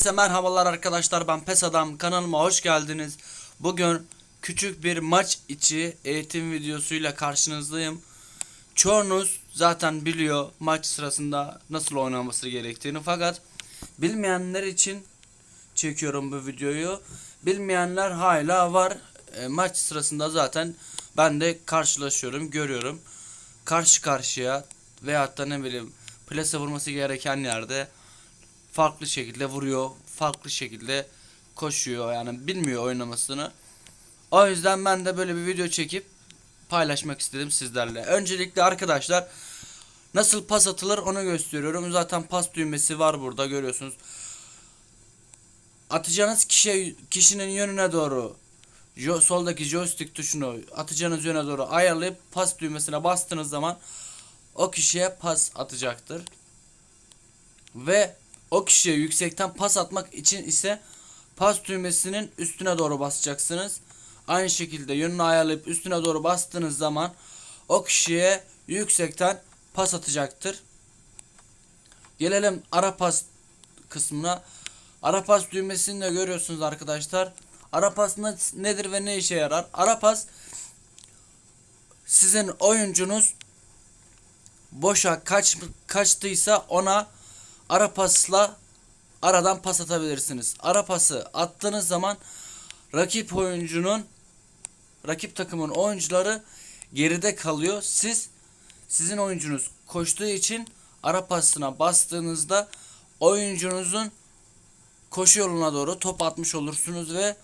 Herkese merhabalar arkadaşlar ben Pes Adam kanalıma hoş geldiniz. Bugün küçük bir maç içi eğitim videosuyla karşınızdayım. Çoğunuz zaten biliyor maç sırasında nasıl oynaması gerektiğini fakat bilmeyenler için çekiyorum bu videoyu. Bilmeyenler hala var. E, maç sırasında zaten ben de karşılaşıyorum, görüyorum. Karşı karşıya veyahut da ne bileyim plase vurması gereken yerde farklı şekilde vuruyor, farklı şekilde koşuyor yani bilmiyor oynamasını. O yüzden ben de böyle bir video çekip paylaşmak istedim sizlerle. Öncelikle arkadaşlar nasıl pas atılır onu gösteriyorum. Zaten pas düğmesi var burada görüyorsunuz. Atacağınız kişiye, kişinin yönüne doğru soldaki joystick tuşunu atacağınız yöne doğru ayarlayıp pas düğmesine bastığınız zaman o kişiye pas atacaktır. Ve o kişiye yüksekten pas atmak için ise pas düğmesinin üstüne doğru basacaksınız. Aynı şekilde yönünü ayarlayıp üstüne doğru bastığınız zaman o kişiye yüksekten pas atacaktır. Gelelim ara pas kısmına. Ara pas düğmesini de görüyorsunuz arkadaşlar. Ara pas ne- nedir ve ne işe yarar? Ara pas sizin oyuncunuz boşa kaç kaçtıysa ona ara pasla aradan pas atabilirsiniz. Ara pası attığınız zaman rakip oyuncunun rakip takımın oyuncuları geride kalıyor. Siz sizin oyuncunuz koştuğu için ara pasına bastığınızda oyuncunuzun koşu yoluna doğru top atmış olursunuz ve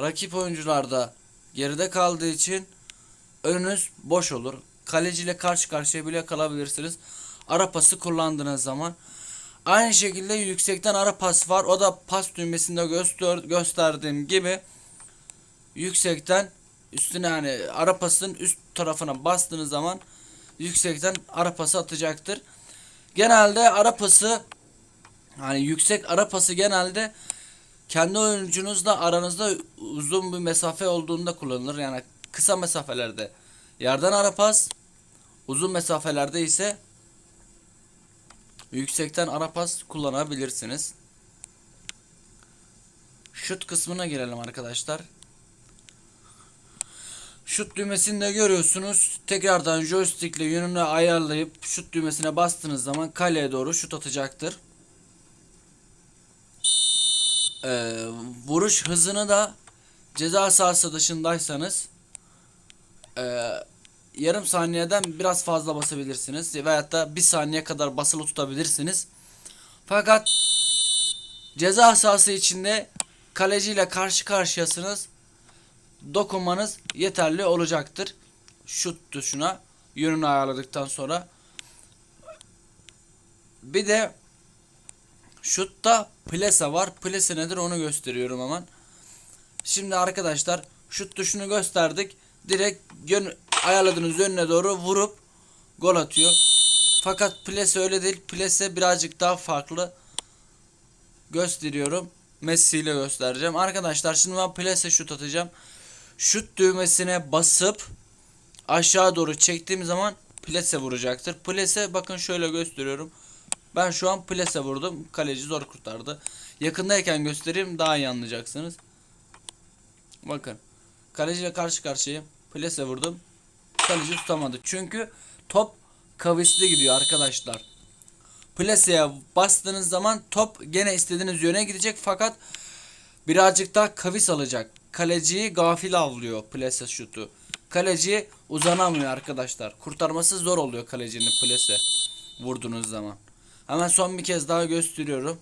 rakip oyuncular da geride kaldığı için önünüz boş olur. Kaleciyle karşı karşıya bile kalabilirsiniz. Ara pası kullandığınız zaman. Aynı şekilde yüksekten ara pas var. O da pas düğmesinde göster gösterdiğim gibi yüksekten üstüne yani ara pasın üst tarafına bastığınız zaman yüksekten ara pası atacaktır. Genelde ara pası hani yüksek ara pası genelde kendi oyuncunuzla aranızda uzun bir mesafe olduğunda kullanılır. Yani kısa mesafelerde yerden ara pas, uzun mesafelerde ise yüksekten ara pas kullanabilirsiniz. Şut kısmına girelim arkadaşlar. Şut düğmesini de görüyorsunuz. Tekrardan joystick ile yönünü ayarlayıp şut düğmesine bastığınız zaman kaleye doğru şut atacaktır. Ee, vuruş hızını da ceza sahası dışındaysanız e, yarım saniyeden biraz fazla basabilirsiniz veyahut da bir saniye kadar basılı tutabilirsiniz. Fakat ceza sahası içinde kaleciyle karşı karşıyasınız. Dokunmanız yeterli olacaktır. Şut tuşuna yönünü ayarladıktan sonra. Bir de şutta plase var. Plase nedir onu gösteriyorum hemen. Şimdi arkadaşlar şut tuşunu gösterdik. Direkt yön, ayarladığınız yönüne doğru vurup gol atıyor. Fakat plase öyle değil. Plase birazcık daha farklı gösteriyorum. Messi ile göstereceğim. Arkadaşlar şimdi ben plase şut atacağım. Şut düğmesine basıp aşağı doğru çektiğim zaman plase vuracaktır. Plase bakın şöyle gösteriyorum. Ben şu an plase vurdum. Kaleci zor kurtardı. Yakındayken göstereyim daha iyi anlayacaksınız. Bakın. Kaleciyle karşı karşıyayım. Plase vurdum. Kaleci tutamadı. Çünkü top kavisli gidiyor arkadaşlar. Plase'ye bastığınız zaman top gene istediğiniz yöne gidecek fakat birazcık daha kavis alacak. Kaleciyi gafil avlıyor plase şutu. Kaleci uzanamıyor arkadaşlar. Kurtarması zor oluyor kalecinin plase vurduğunuz zaman. Hemen son bir kez daha gösteriyorum.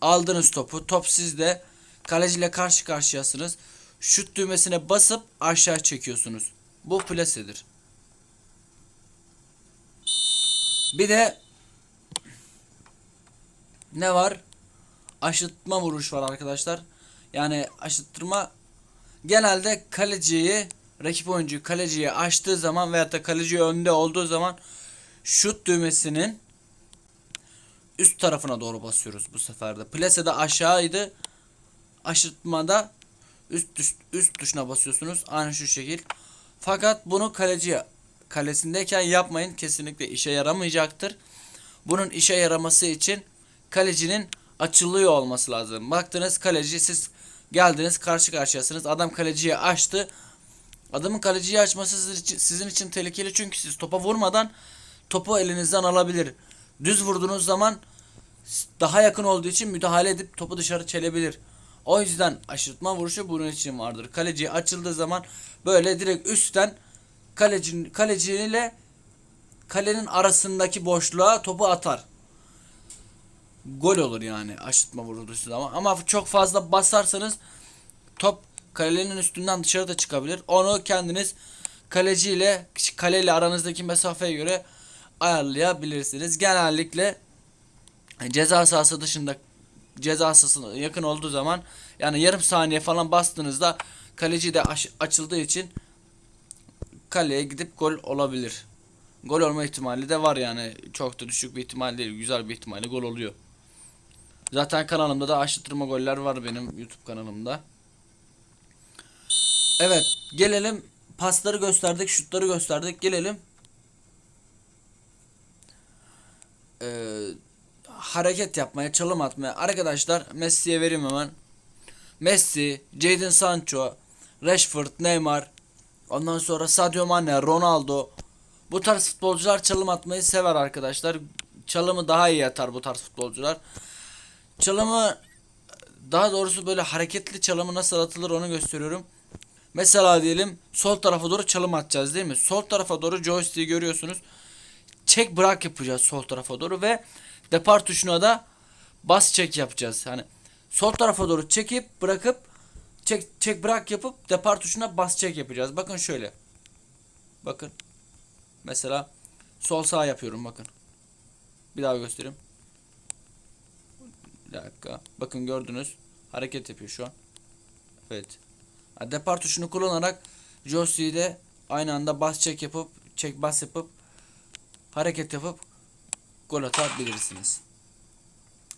Aldınız topu. Top sizde. Kaleciyle karşı karşıyasınız. Şut düğmesine basıp aşağı çekiyorsunuz. Bu plasedir. Bir de ne var? Aşıtma vuruş var arkadaşlar. Yani aşıttırma genelde kaleciyi rakip oyuncu kaleciyi açtığı zaman veyahut da kaleci önde olduğu zaman şut düğmesinin üst tarafına doğru basıyoruz bu seferde. Plase'de aşağıydı. Aşırtmada üst tuş, üst tuşuna basıyorsunuz. Aynı şu şekil. Fakat bunu kaleci kalesindeyken yapmayın. Kesinlikle işe yaramayacaktır. Bunun işe yaraması için kalecinin açılıyor olması lazım. Baktınız kaleci siz geldiniz karşı karşıyasınız. Adam kaleciyi açtı. Adamın kaleciyi açması sizin için, tehlikeli çünkü siz topa vurmadan topu elinizden alabilir. Düz vurduğunuz zaman daha yakın olduğu için müdahale edip topu dışarı çelebilir. O yüzden aşırtma vuruşu bunun için vardır. Kaleci açıldığı zaman böyle direkt üstten kalecinin kaleciyle kalenin arasındaki boşluğa topu atar. Gol olur yani aşırtma vurulduğu zaman. Ama çok fazla basarsanız top kalenin üstünden dışarı da çıkabilir. Onu kendiniz kaleciyle kaleyle aranızdaki mesafeye göre ayarlayabilirsiniz. Genellikle ceza sahası dışında ceza yakın olduğu zaman yani yarım saniye falan bastığınızda kaleci de açıldığı için kaleye gidip gol olabilir. Gol olma ihtimali de var yani. Çok da düşük bir ihtimal değil. Güzel bir ihtimalle gol oluyor. Zaten kanalımda da aşıtırma goller var benim YouTube kanalımda. Evet gelelim pasları gösterdik şutları gösterdik gelelim Ee, hareket yapmaya çalım atmaya arkadaşlar Messi'ye vereyim hemen Messi, Jadon Sancho, Rashford, Neymar ondan sonra Sadio Mane, Ronaldo bu tarz futbolcular çalım atmayı sever arkadaşlar çalımı daha iyi atar bu tarz futbolcular çalımı daha doğrusu böyle hareketli çalımı nasıl atılır onu gösteriyorum. Mesela diyelim sol tarafa doğru çalım atacağız değil mi? Sol tarafa doğru joystick'i görüyorsunuz. Çek bırak yapacağız sol tarafa doğru ve depar tuşuna da bas çek yapacağız. Yani sol tarafa doğru çekip bırakıp çek çek bırak yapıp depar tuşuna bas çek yapacağız. Bakın şöyle. Bakın. Mesela sol sağ yapıyorum bakın. Bir daha göstereyim. Bir dakika. Bakın gördünüz. Hareket yapıyor şu an. Evet. Ha, Depar tuşunu kullanarak joystick'i de aynı anda bas çek yapıp çek bas yapıp hareket yapıp gol atabilirsiniz.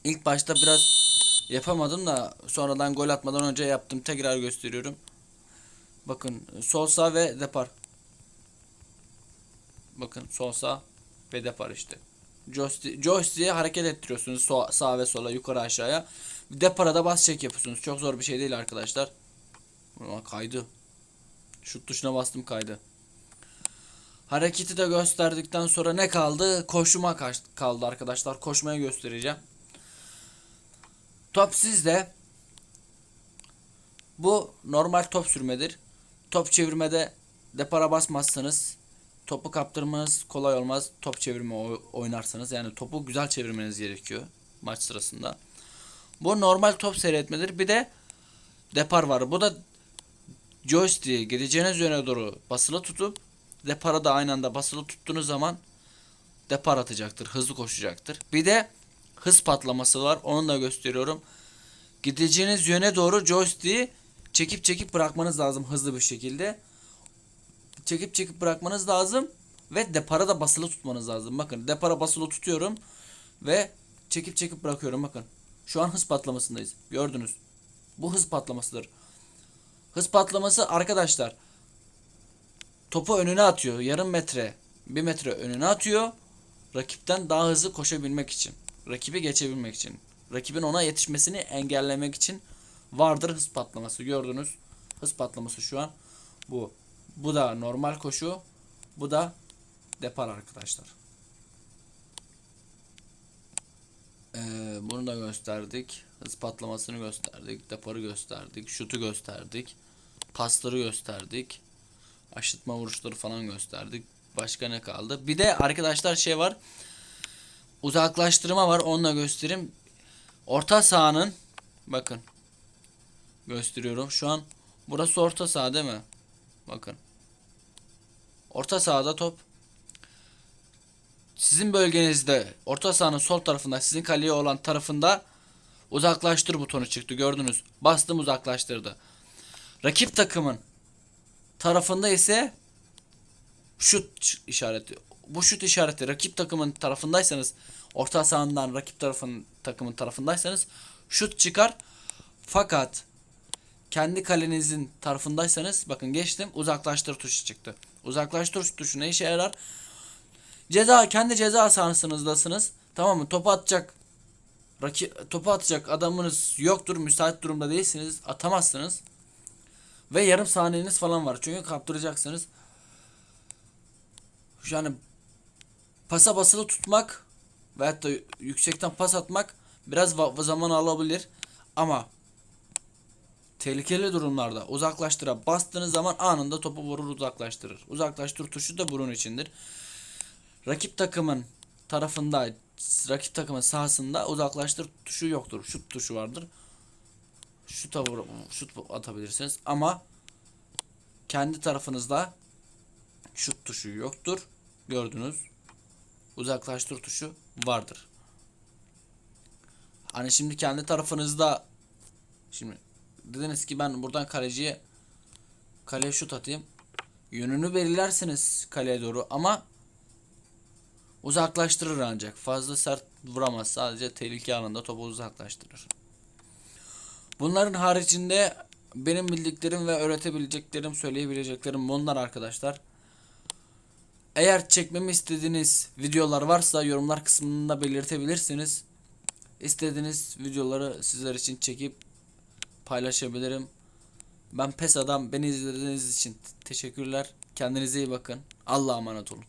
İlk başta biraz yapamadım da sonradan gol atmadan önce yaptım. Tekrar gösteriyorum. Bakın sol sağ ve depar. Bakın sol sağ ve depar işte. Joystick, joystick'e hareket ettiriyorsunuz so- sağa ve sola yukarı aşağıya. Depara da bas çek yapıyorsunuz. Çok zor bir şey değil arkadaşlar. Aa, kaydı. Şut tuşuna bastım kaydı. Hareketi de gösterdikten sonra ne kaldı? Koşuma kaldı arkadaşlar. Koşmayı göstereceğim. Top sizde. Bu normal top sürmedir. Top çevirmede depara basmazsanız topu kaptırmanız kolay olmaz. Top çevirme oy- oynarsanız yani topu güzel çevirmeniz gerekiyor maç sırasında. Bu normal top seyretmedir. Bir de depar var. Bu da joystick'i gideceğiniz yöne doğru basılı tutup depara da aynı anda basılı tuttuğunuz zaman depar atacaktır. Hızlı koşacaktır. Bir de hız patlaması var. Onu da gösteriyorum. Gideceğiniz yöne doğru joystick'i çekip çekip bırakmanız lazım hızlı bir şekilde. Çekip çekip bırakmanız lazım ve depara da basılı tutmanız lazım. Bakın depara basılı tutuyorum ve çekip çekip bırakıyorum bakın. Şu an hız patlamasındayız. Gördünüz. Bu hız patlamasıdır. Hız patlaması arkadaşlar topu önüne atıyor. Yarım metre, bir metre önüne atıyor. Rakipten daha hızlı koşabilmek için. Rakibi geçebilmek için. Rakibin ona yetişmesini engellemek için vardır hız patlaması. Gördünüz. Hız patlaması şu an bu. Bu da normal koşu. Bu da depar arkadaşlar. Ee, bunu da gösterdik. Hız patlamasını gösterdik. Deparı gösterdik. Şutu gösterdik. Pasları gösterdik. Aşıtma vuruşları falan gösterdik. Başka ne kaldı? Bir de arkadaşlar şey var. Uzaklaştırma var. Onu da göstereyim. Orta sahanın bakın gösteriyorum. Şu an burası orta saha değil mi? Bakın. Orta sahada top sizin bölgenizde orta sahanın sol tarafında sizin kaleye olan tarafında uzaklaştır butonu çıktı gördünüz. Bastım uzaklaştırdı. Rakip takımın tarafında ise şut işareti. Bu şut işareti rakip takımın tarafındaysanız orta sahandan rakip tarafın takımın tarafındaysanız şut çıkar. Fakat kendi kalenizin tarafındaysanız bakın geçtim uzaklaştır tuşu çıktı. Uzaklaştır tuşu ne işe yarar? Ceza kendi ceza sahasınızdasınız. Tamam mı? Topu atacak rakip topu atacak adamınız yoktur, müsait durumda değilsiniz, atamazsınız. Ve yarım saniyeniz falan var. Çünkü kaptıracaksınız. Yani pasa basılı tutmak veyahut da yüksekten pas atmak biraz zaman alabilir. Ama tehlikeli durumlarda uzaklaştıra bastığınız zaman anında topu vurur uzaklaştırır. Uzaklaştır tuşu da bunun içindir. Rakip takımın tarafında rakip takımın sahasında uzaklaştır tuşu yoktur. Şut tuşu vardır. Şut, vur- şut atabilirsiniz ama kendi tarafınızda şut tuşu yoktur. Gördünüz. Uzaklaştır tuşu vardır. Hani şimdi kendi tarafınızda şimdi dediniz ki ben buradan kaleciye kaleye şut atayım. Yönünü belirlersiniz kaleye doğru ama uzaklaştırır ancak. Fazla sert vuramaz. Sadece tehlike anında topu uzaklaştırır. Bunların haricinde benim bildiklerim ve öğretebileceklerim, söyleyebileceklerim bunlar arkadaşlar. Eğer çekmemi istediğiniz videolar varsa yorumlar kısmında belirtebilirsiniz. İstediğiniz videoları sizler için çekip paylaşabilirim. Ben Pes Adam. Beni izlediğiniz için teşekkürler. Kendinize iyi bakın. Allah'a emanet olun.